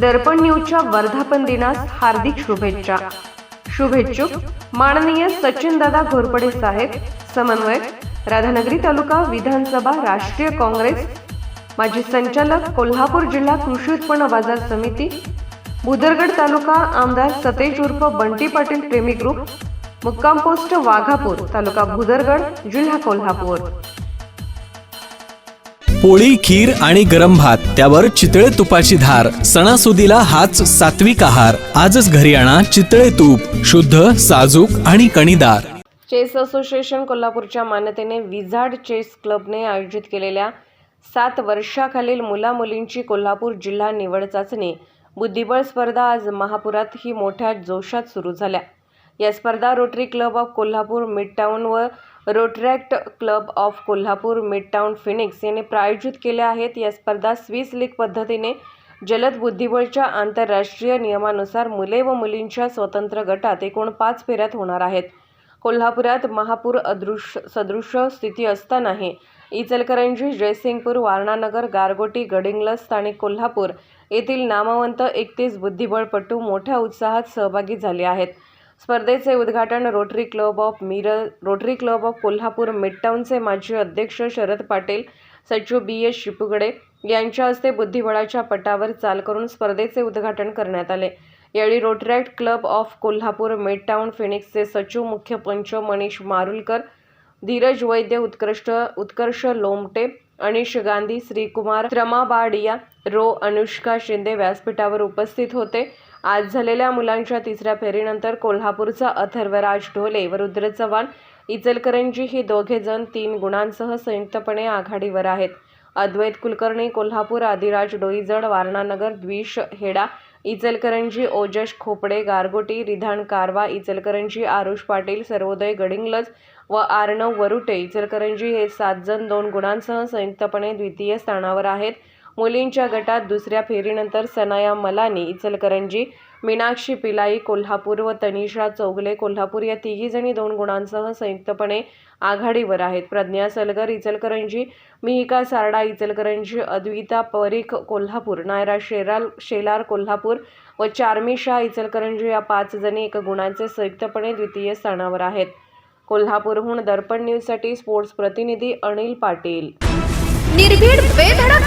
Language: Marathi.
दर्पण न्यूजच्या वर्धापन दिनास हार्दिक शुभेच्छा. शुभेच्छुक माननीय सचिनदादा घोरपडे साहेब समन्वयक राधानगरी तालुका विधानसभा राष्ट्रीय काँग्रेस माजी संचालक कोल्हापूर जिल्हा कृषी उत्पन्न बाजार समिती बुदरगड तालुका आमदार सतेज उर्फ बंटी पाटील प्रेमी ग्रुप मुक्काम पोस्ट वाघापूर तालुका भुदरगड जिल्हा कोल्हापूर. पोळी खीर आणि गरम भात त्यावर चितळे तुपाची धार सणासुदीला हाच सात्विक आहार. आजच घरी आणा चितळे तूप शुद्ध साजूक आणि कणीदार. चेस असोसिएशन कोल्हापूरच्या मान्यतेने विझाड चेस क्लबने आयोजित केलेल्या सात वर्षाखालील मुलामुलींची कोल्हापूर जिल्हा निवड चाचणी. बुद्धिबळ स्पर्धा आज महापुरात ही मोठ्या जोशात सुरू झाल्या. या स्पर्धा rotary club of Kolhapur midtown व rotaract club of Kolhapur midtown phoenix यांनी प्रायोजित केल्या आहेत. या स्पर्धा स्विस लीग पद्धतीने जलद बुद्धिबळच्या आंतरराष्ट्रीय नियमानुसार मुले व मुलींच्या स्वतंत्र गटात एकूण पाच फेऱ्यात होणार आहेत. कोल्हापुरात महापूर अदृश्य सदृश्य स्थिती असतानाही इचलकरंजी जयसिंगपूर वारणानगर गारगोटी गडिंग्लज आणि कोल्हापूर येथील नामवंत एकतीस बुद्धिबळपटू मोठ्या उत्साहात सहभागी झाले आहेत. स्पर्धेचे उद्घाटन rotary club of Miraj rotary club of Kolhapur मिडटाऊनचे माजी अध्यक्ष शरद पाटील सचिव बी एस शिपुगडे यांच्या हस्ते बुद्धिबळाच्या पटावर चाल करून स्पर्धेचे उद्घाटन करण्यात आले. यावेळी Rotaract club of Kolhapur Midtown फिनिक्सचे सचिव मुख्य पंच मनीष मारुलकर धीरज वैद्य उत्कृष्ट उत्कर्ष लोमटे अनिश गांधी श्रीकुमार त्रमाबाडिया रो अनुष्का शिंदे व्यासपीठावर उपस्थित होते. आज झालेल्या मुलांच्या तिसऱ्या फेरीनंतर कोल्हापूरचा अथर्वराज ढोले व रुद्र चव्हाण इचलकरंजी ही दोघे जण तीन गुणांसह संयुक्तपणे आघाडीवर आहेत. अद्वैत कुलकर्णी कोल्हापूर आदिराज डोईजड वारणानगर द्विश हेडा इचलकरंजी ओजश खोपडे गारगोटी रिधान कारवा इचलकरंजी आरुष पाटील सर्वोदय गडिंग्लज व आर्णव वरुटे इचलकरंजी हे सात जण दोन गुणांसह संयुक्तपणे द्वितीय स्थानावर आहेत. मुलींच्या गटात दुसऱ्या फेरीनंतर सनाया मलानी इचलकरंजी मीनाक्षी पिलाई कोल्हापूर व तनिषा चौगले. कोल्हापूर या तिघीजणी दोन गुणांसह संयुक्तपणे आघाडीवर आहेत. प्रज्ञा सलगर इचलकरंजी मिहिका सारडा इचलकरंजी अद्विता परीख कोल्हापूर नायरा शेराल शेलार कोल्हापूर व चार्मी शाह इचलकरंजी या पाच जणी एका गुणांचे संयुक्तपणे द्वितीय स्थानावर आहेत. कोल्हापूरहून दर्पण न्यूजसाठी स्पोर्ट्स प्रतिनिधी अनिल पाटील. निर्भीड बेधडक